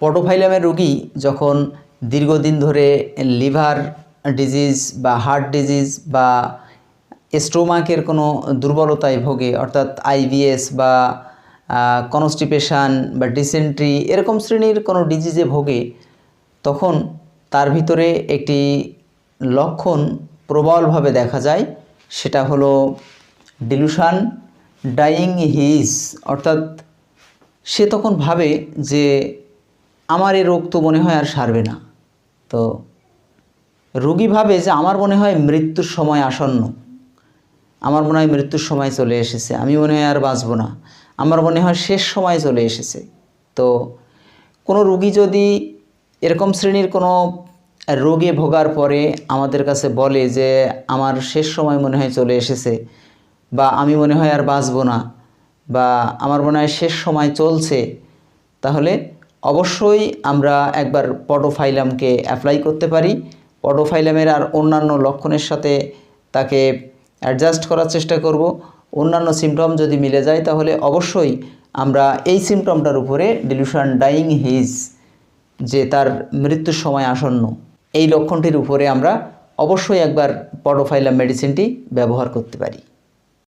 পটোফাইলামের রোগী যখন দীর্ঘদিন ধরে লিভার ডিজিজ বা হার্ট ডিজিজ বা স্টোমাকের কোনো দুর্বলতায় ভোগে, অর্থাৎ আইবিএস বা কনস্টিপেশান বা ডিসেন্ট্রি এরকম শ্রেণির কোনো ডিজিজে ভোগে, তখন তার ভিতরে একটি লক্ষণ প্রবলভাবে দেখা যায়, সেটা হলো ডিলুশান ডাইং হিজ, অর্থাৎ সে তখন ভাবে যে আমার এই রোগ তো মনে হয় আর সারবে না। তো রোগী ভাবে যে আমার মনে হয় মৃত্যুর সময় আসন্ন। আমার মনে হয় মৃত্যুর সময় চলে এসেছে। আমি মনে হয় আর বাঁচব না। আমার মনে হয় শেষ সময় চলে এসেছে। তো কোনো রুগী যদি এরকম শ্রেণির কোনো রোগে ভোগার পরে আমাদের কাছে বলে যে আমার শেষ সময় মনে হয় চলে এসেছে বা আমি মনে হয় আর বাঁচব না বা আমার মনে হয় শেষ সময় চলছে, তাহলে অবশ্যই আমরা একবার পটোফাইলামকে অ্যাপ্লাই করতে পারি। পটোফাইলামের আর অন্যান্য লক্ষণের সাথে তাকে অ্যাডজাস্ট করার চেষ্টা করব। অন্যান্য সিমটম যদি মিলে যায় তাহলে অবশ্যই আমরা এই সিমটমটার উপরে ডিলিউশন ডাইং হিজ যে তার মৃত্যুর সময় আসন্ন, এই লক্ষণটির উপরে আমরা অবশ্যই একবার পটোফাইলাম মেডিসিনটি ব্যবহার করতে পারি।